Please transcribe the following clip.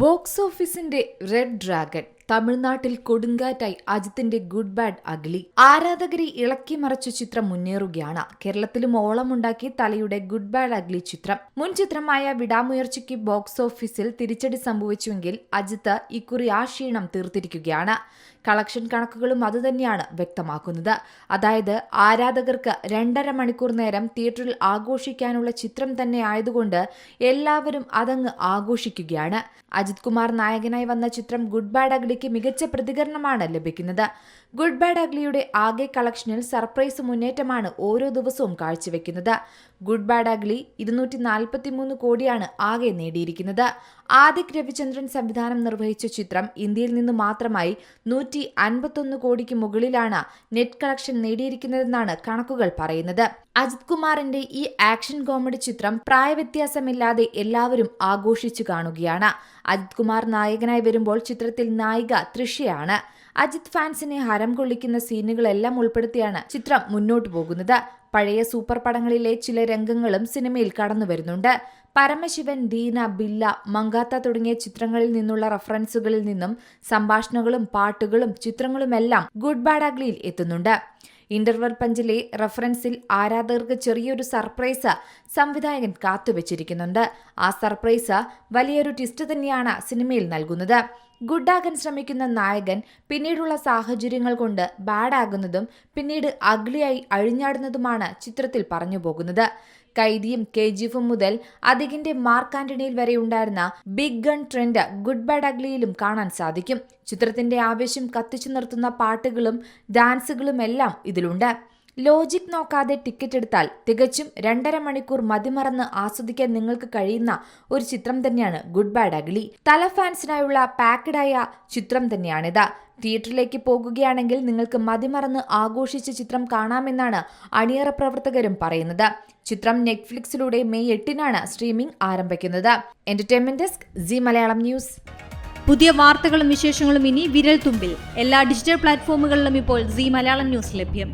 Box ഓഫീസിന്റെ red dragon. തമിഴ്നാട്ടിൽ കൊടുങ്കാറ്റായി അജിത്തിന്റെ ഗുഡ് ബാഡ് അഗ്ലി ആരാധകരെ ഇളക്കി മറച്ച ചിത്രം മുന്നേറുകയാണ്. കേരളത്തിലും ഓളമുണ്ടാക്കി തലയുടെ ഗുഡ് ബാഡ് അഗ്ലി ചിത്രം. മുൻ ചിത്രമായ വിടാമുയർച്ചയ്ക്ക് ബോക്സ് ഓഫീസിൽ തിരിച്ചടി സംഭവിച്ചുവെങ്കിൽ അജിത്ത് ഇക്കുറി ആ ക്ഷീണം തീർത്തിരിക്കുകയാണ്. കളക്ഷൻ കണക്കുകളും അതുതന്നെയാണ് വ്യക്തമാക്കുന്നത്. അതായത് ആരാധകർക്ക് രണ്ടര മണിക്കൂർ നേരം തിയേറ്ററിൽ ആഘോഷിക്കാനുള്ള ചിത്രം തന്നെ ആയതുകൊണ്ട് എല്ലാവരും അതങ്ങ് ആഘോഷിക്കുകയാണ്. അജിത് കുമാർ നായകനായി വന്ന ചിത്രം ഗുഡ് ബാഡ് അഗ്ലിക്ക് മികച്ച പ്രതികരണമാണ് ലഭിക്കുന്നത്. ഗുഡ് ബാഡ് അഗ്ലിയുടെ ആകെ കളക്ഷനിൽ സർപ്രൈസ് മുന്നേറ്റമാണ് ഓരോ ദിവസവും കാഴ്ചവെക്കുന്നത്. ഗുഡ് ബാഡ് അഗ്ലി ഇരുന്നൂറ്റി നാൽപ്പത്തിമൂന്ന് കോടിയാണ് ആകെ നേടിയിരിക്കുന്നത്. ആദിക് രവിചന്ദ്രൻ സംവിധാനം നിർവഹിച്ച ചിത്രം ഇന്ത്യയിൽ നിന്ന് മാത്രമായി നൂറ്റി അൻപത്തൊന്ന് കോടിക്ക് മുകളിലാണ് നെറ്റ് കളക്ഷൻ നേടിയിരിക്കുന്നതെന്നാണ് കണക്കുകൾ പറയുന്നത്. അജിത് കുമാറിന്റെ ഈ ആക്ഷൻ കോമഡി ചിത്രം പ്രായവ്യത്യാസമില്ലാതെ എല്ലാവരും ആഘോഷിച്ചു കാണുകയാണ്. അജിത് കുമാർ നായകനായി വരുമ്പോൾ ചിത്രത്തിൽ നായിക തൃഷയാണ്. അജിത് ഫാൻസിനെ ഹരം കൊള്ളിക്കുന്ന സീനുകളെല്ലാം ഉൾപ്പെടുത്തിയാണ് ചിത്രം മുന്നോട്ടു പോകുന്നത്. പഴയ സൂപ്പർ പടങ്ങളിലെ ചില രംഗങ്ങളും സിനിമയിൽ കടന്നു വരുന്നുണ്ട്. പരമശിവൻ ദീന ബില്ല മങ്കാത്ത തുടങ്ങിയ ചിത്രങ്ങളിൽ നിന്നുള്ള റഫറൻസുകളിൽ നിന്നും സംഭാഷണങ്ങളും പാട്ടുകളും ചിത്രങ്ങളുമെല്ലാം ഗുഡ് ബാഡ് അഗ്ലിയിൽ എത്തുന്നുണ്ട്. ഇന്റർവൽ പഞ്ചിലെ റഫറൻസിൽ ആരാധകർക്ക് ചെറിയൊരു സർപ്രൈസ് സംവിധായകൻ കാത്തുവച്ചിരിക്കുന്നുണ്ട്. ആ സർപ്രൈസ് വലിയൊരു ട്വിസ്റ്റ് തന്നെയാണ് സിനിമയിൽ നൽകുന്നത്. ഗുഡാകാൻ ശ്രമിക്കുന്ന നായകൻ പിന്നീടുള്ള സാഹചര്യങ്ങൾ കൊണ്ട് ബാഡാകുന്നതും പിന്നീട് അഗ്ലിയായി അഴിഞ്ഞാടുന്നതുമാണ് ചിത്രത്തിൽ പറഞ്ഞു പോകുന്നത് കൈദിയും കെ ജിഫും മുതൽ അതികിന്റെ മാർക്ക് ആന്റണിയിൽ വരെ ഉണ്ടായിരുന്ന big gun trend good bad അഗ്ലിയിലും കാണാൻ സാധിക്കും. ചിത്രത്തിന്റെ ആവേശം കത്തിച്ചു നിർത്തുന്ന പാട്ടുകളും ഡാൻസുകളും എല്ലാം ഇതിലുണ്ട്. ലോജിക് നോക്കാതെ ടിക്കറ്റ് എടുത്താൽ തികച്ചും രണ്ടര മണിക്കൂർ മതിമറന്ന് ആസ്വദിക്കാൻ നിങ്ങൾക്ക് കഴിയുന്ന ഒരു ചിത്രം തന്നെയാണ് ഗുഡ് ബാഡ് അഗ്ലി. തല ഫാൻസിനായുള്ള പാക്കഡായ ചിത്രം തന്നെയാണിത്. തിയേറ്ററിലേക്ക് പോകുകയാണെങ്കിൽ നിങ്ങൾക്ക് മതിമറന്ന് ആഘോഷിച്ച ചിത്രം കാണാമെന്നാണ് അണിയറ പ്രവർത്തകരും പറയുന്നത്. ചിത്രം നെറ്റ്ഫ്ലിക്സിലൂടെ മെയ് എട്ടിനാണ് സ്ട്രീമിംഗ് ആരംഭിക്കുന്നത്. Entertainment desk Zee Malayalam news. പുതിയ വാർത്തകളും വിശേഷങ്ങളും ഇനി വിരൽ തുമ്പിൽ എല്ലാ ഡിജിറ്റൽ പ്ലാറ്റ്ഫോമുകളിലും ഇപ്പോൾ സി മലയാളം ന്യൂസ് ലഭ്യം.